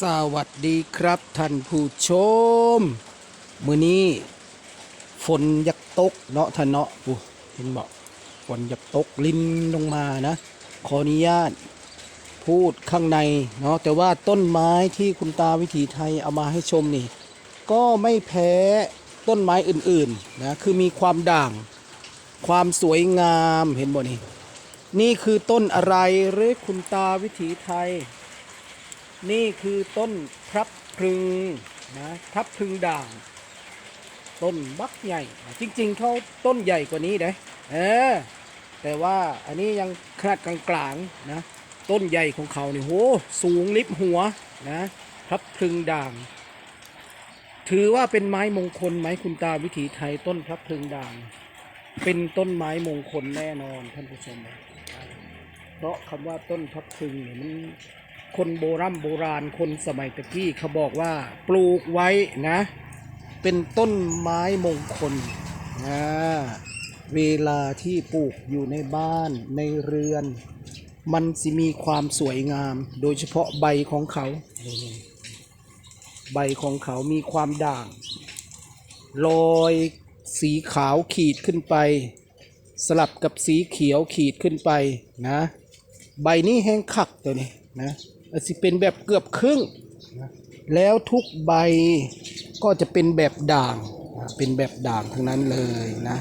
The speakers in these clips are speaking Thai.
สวัสดีครับท่านผู้ชม มือนี้ ฝนยักตกเนาะท่านเนาะอู้เห็นบอกฝนยักตกลินลงมานะ ขออนุญาตพูดข้างในเนาะแต่ว่าต้นไม้ที่คุณตาวิถีไทยเอามาให้ชมนี่ ก็ไม่แพ้ต้นไม้อื่นๆนะคือมีความด่าง ความสวยงามเห็นบ่นี่นี่คือต้นอะไรหรือคุณตาวิถีไทย นี่คือต้นพรับพรึงนะพรับพรึงด่าง ต้นบักใหญ่ จริง ๆเขาต้นใหญ่กว่านี้เด้เออแต่ว่าอันนี้ยังขนาดกลางๆนะต้นใหญ่ของเขาเนี่ยโหสูงลิบหัวนะพรับพรึงด่าง ถือว่าเป็นไม้มงคลไหมคุณตาวิถีไทยต้นพรับพรึงด่าง เป็นต้นไม้มงคลแน่นอนท่านผู้ชมเพราะคำว่าต้นพรับพรึงเนี่ยมัน คนโบรโบราณคนสมัยตะกี้เขาบอกว่าปลูกไว้นะ เป็นต้นไม้มงคลนะเวลาที่ปลูกอยู่ในบ้านในเรือน มันสิมีความสวยงาม โดยเฉพาะใบของเขานี่ใบของเขามีความด่างลอยสีขาวขีดขึ้นไป สลับกับสีเขียวขีดขึ้นไปนะ ใบนี้แห้งคักตัวนี้นะ สิเป็นแบบเกือบครึ่ง แล้วทุกใบก็จะเป็นแบบด่าง เป็นแบบด่างทั้งนั้นเลยนะ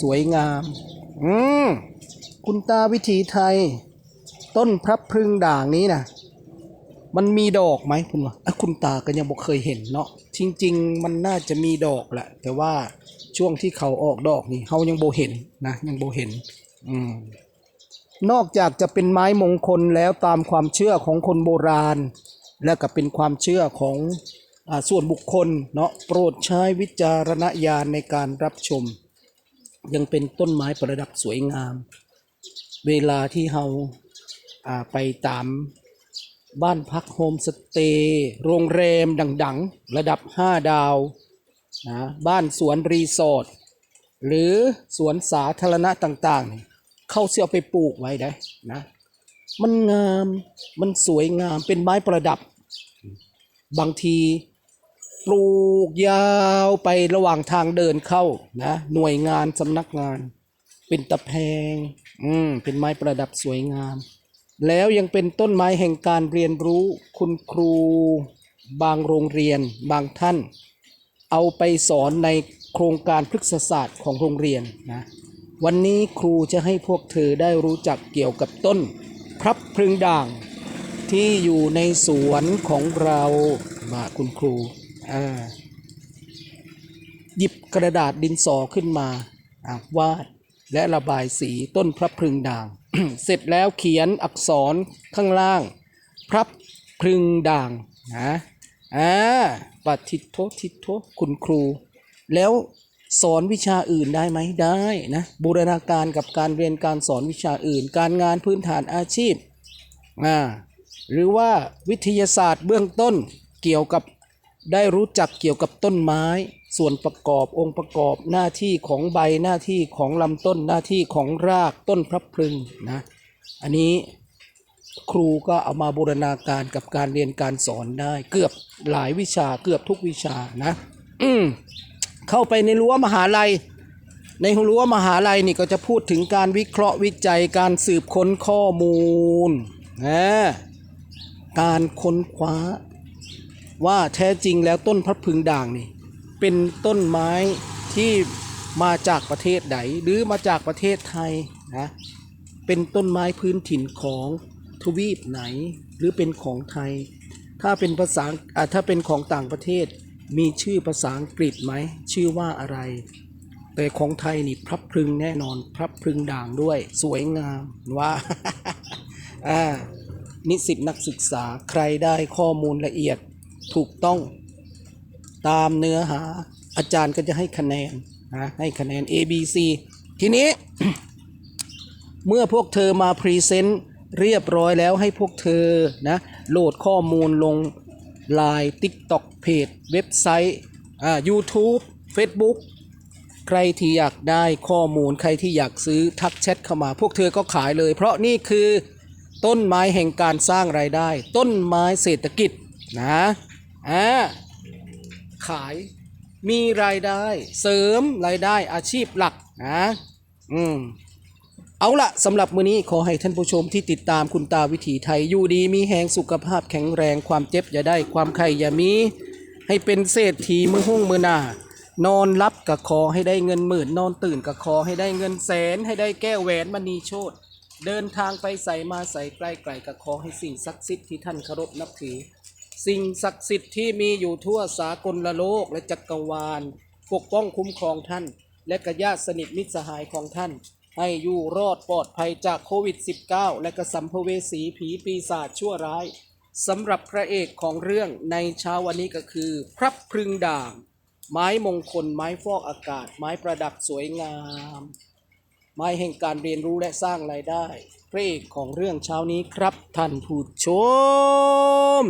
สวยงาม อืมคุณตาวิถีไทย ต้นพระพรึงด่างนี้นะมันมีดอกไหมคุณวะอะคุณตาก็ยังบอกเคยเห็นเนาะจริง ๆ มันน่าจะมีดอกแหละ แต่ว่าช่วงที่เขาออกดอกนี่เขายังโบเห็นนะ ยังโบเห็น อืม นอกจากจะเป็นไม้มงคลแล้วตามความเชื่อของคนโบราณ และก็เป็นความเชื่อของอส่วนบุคคลเนาะโปรดใช้วิจารณญาณในการรับชม ยังเป็นต้นไม้ประดับสวยงาม เวลาที่เราาไปตามบ้านพักโฮมสเตย์โรงแรมดังๆ ระดับ 5 ดาวนะบ้านสวนรีสอร์ทหรือสวนสาธารณะต่างๆ เข้าเสียเอาไปปลูกไว้ได้นะ มันงามมันสวยงามเป็นไม้ประดับ บางทีปลูกยาวไประหว่างทางเดินเข้านะ หน่วยงานสำนักงาน เป็นตะแพงอืมเป็นไม้ประดับสวยงาม แล้วยังเป็นต้นไม้แห่งการเรียนรู้คุณครูบางโรงเรียนบางท่าน เอาไปสอนในโครงการพฤกษศาสตร์ของโรงเรียนนะ วันนี้ครูจะให้พวกเธอได้รู้จักเกี่ยวกับต้นพรับพรึงด่าง ที่อยู่ในสวนของเรามาคุณครูอ่าหยิบกระดาษดินสอขึ้นมาวาดและระบายสีต้นพระพรึงด่าง เสร็จแล้วเขียนอักษรข้างล่าง พรับพรึงด่างนะอ่าปฏิโททิโทคุณครู แล้ว สอนวิชาอื่นได้ไหมได้นะบูรณาการกับการเรียนการสอนวิชาอื่น การงานพื้นฐานอาชีพอ่าหรือว่าวิทยาศาสตร์เบื้องต้นเกี่ยวกับได้รู้จักเกี่ยวกับต้นไม้ ส่วนประกอบองค์ประกอบหน้าที่ของใบหน้าที่ของลำต้นหน้าที่ของรากต้นพระพรึงนะอันนี้ครูก็เอามาบูรณาการกับการเรียนการสอนได้ เกือบหลายวิชาเกือบทุกวิชานะ อืม เข้าไปในรั้วมหาลัย ในรั้วมหาลัยนี่ก็จะพูดถึงการวิเคราะห์วิจัยการสืบค้นข้อมูลนะการค้นคว้า ว่าแท้จริงแล้วต้นพระพึงด่างนี่เป็นต้นไม้ที่มาจากประเทศใดหรือมาจากประเทศไทยนะเป็นต้นไม้พื้นถิ่นของทวีปไหน หรือเป็นของไทย ถ้าเป็นภาษาถ้าเป็นของต่างประเทศ มีชื่อภาษาอังกฤษไหม ชื่อว่าอะไร แต่ของไทยนี่พรับพรึงแน่นอนพรับพรึงด่างด้วย สวยงามว่าอ่านิสิตนักศึกษาใครได้ข้อมูลละเอียดถูกต้องตามเนื้อหา อาจารย์ก็จะให้คะแนนนะให้คะแนน A B C ทีนี้ เมื่อพวกเธอมาพรีเซนต์เรียบร้อยแล้วให้พวกเธอนะโหลดข้อมูลลง Line TikTok เพจเว็บไซต์อ่า YouTube Facebook ใครที่อยากได้ข้อมูลใครที่อยากซื้อทักแชทเข้ามา พวกเธอก็ขายเลย เพราะนี่คือต้นไม้แห่งการสร้างรายได้ ต้นไม้เศรษฐกิจนะอ่าขายมีรายได้ เสริมรายได้อาชีพหลักนะอืม เอาละสำหรับมื้อนี้ขอให้ท่านผู้ชมที่ติดตามคุณตาวิถีไทยอยู่ดีมีแหงสุขภาพแข็งแรงความเจ็บอย่าได้ความไข้อย่ามี ให้เป็นเศรษฐีมือห้องมือหน้านอนรับกับคอให้ได้เงินหมื่น นอนตื่นกับคอให้ได้เงินแสน ให้ได้แก้วแหวนมณีโชตเดินทางไปใส่มาใส่ใกล้ไกลกับคอให้สิ่งศักดิ์สิทธิ์ที่ท่านเคารพนับถือ สิ่งศักดิ์สิทธิ์ที่มีอยู่ทั่วสากลโลกและจักรวาล ปกป้องคุ้มครองท่าน และกญาติสนิทมิตรสหายของท่าน ให้อยู่รอดปลอดภัยจากโควิด -19 และกสัมภเวสีผีปีศาจชั่วร้ายสำหรับพระเอกของเรื่องในเช้าวันนี้ก็คือ พระพรึงด่าง ไม้มงคล ไม้ฟอกอากาศ ไม้ประดับสวยงาม ไม้แห่งการเรียนรู้และสร้างรายได้ พระเอกของเรื่องเช้านี้ครับท่านผู้ชม